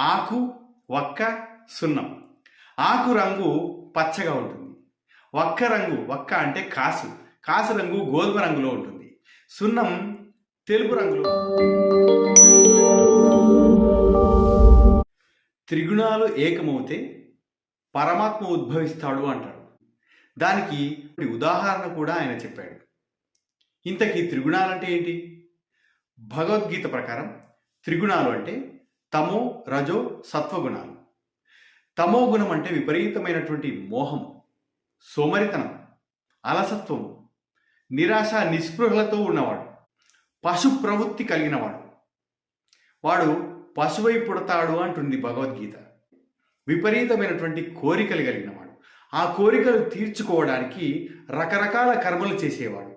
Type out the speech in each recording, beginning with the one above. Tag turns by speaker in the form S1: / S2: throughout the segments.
S1: ఆకు వక్క సున్నం. ఆకు రంగు పచ్చగా ఉంటుంది. వక్క రంగు వక్క అంటే కాసు. కాసు రంగు గోధుమ రంగులో ఉంటుంది. సున్నం తెలుపు రంగులో త్రిగుణాలు ఏకమవుతే పరమాత్మ ఉద్భవిస్తాడు అంటాడు. దానికి ఉదాహరణ కూడా ఆయన చెప్పాడు. ఇంతకీ త్రిగుణాలు అంటే ఏంటి? భగవద్గీత ప్రకారం త్రిగుణాలు అంటే తమో రజో సత్వగుణాలు. తమో గుణం అంటే విపరీతమైనటువంటి మోహం సోమరితనం అలసత్వం నిరాశ నిస్పృహలతో ఉన్నవాడు పశు ప్రవృత్తి కలిగినవాడు. వాడు పశువై పుడతాడు అంటుంది భగవద్గీత. విపరీతమైనటువంటి కోరికలు కలిగినవాడు. ఆ కోరికలు తీర్చుకోవడానికి రకరకాల కర్మలు చేసేవాడు.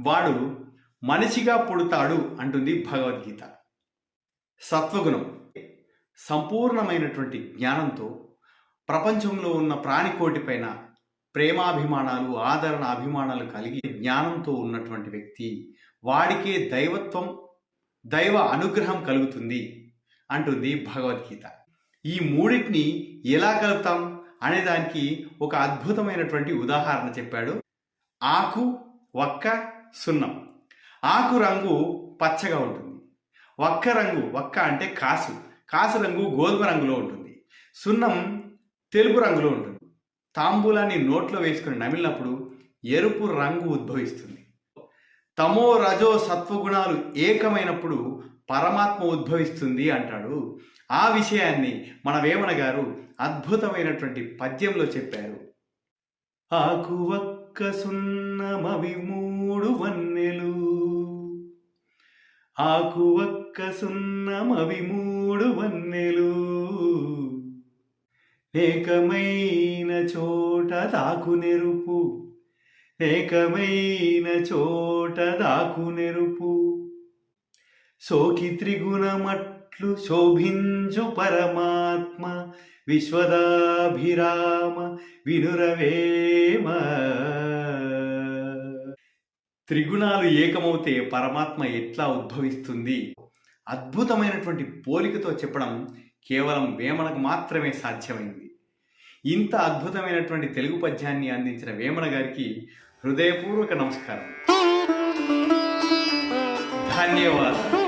S1: వాడు మనిషిగా పుడతాడు అంటుంది భగవద్గీత. సత్వగుణం. సంపూర్ణమైనటువంటి జ్ఞానంతో ప్రపంచంలో ఉన్న ప్రాణికోటి పైన ప్రేమాభిమానాలు ఆదరణ అభిమానాలు కలిగి జ్ఞానంతో ఉన్నటువంటి వ్యక్తి వాడికే దైవత్వం దైవ అనుగ్రహం కలుగుతుంది అంటుంది భగవద్గీత. ఈ మూడింటిని ఎలా కలుపుతాం అనే దానికి ఒక అద్భుతమైనటువంటి ఉదాహరణ చెప్పాడు. ఆకు వక్క సున్నం. ఆకు రంగు పచ్చగా ఉంటుంది. వక్క రంగు వక్క అంటే కాసు. కాసు రంగు గోధుమ రంగులో ఉంటుంది. సున్నం తెలుపు రంగులో ఉంటుంది. తాంబూలాన్ని నోట్లో వేసుకుని నమిలినప్పుడు ఎరుపు రంగు ఉద్భవిస్తుంది. తమో రజో సత్వగుణాలు ఏకమైనప్పుడు పరమాత్మ ఉద్భవిస్తుంది అంటాడు. ఆ విషయాన్ని మన వేమన గారు అద్భుతమైనటువంటి పద్యంలో చెప్పారు. ఆకు ఒక్క సున్నమవి మూడు వన్నెలు ఆకు ఒక్క సున్నమవి మూడు వన్నెలు ఏకమైన చోట దాకు నెరుపు ఏకమైన చోట దాకు నెరుపు సోకి త్రిగుణమట్లు శోభించు పరమాత్మ. విశ్వదాభిరామ వినురవేమ. త్రిగుణాలు ఏకమవుతే పరమాత్మ ఎట్లా ఉద్భవిస్తుంది? అద్భుతమైనటువంటి పోలికతో చెప్పడం కేవలం వేమనకు మాత్రమే సాధ్యమైంది. ఇంత అద్భుతమైనటువంటి తెలుగు పద్యాన్ని అందించిన వేమన గారికి హృదయపూర్వక నమస్కారం. ధన్యవాదాలు.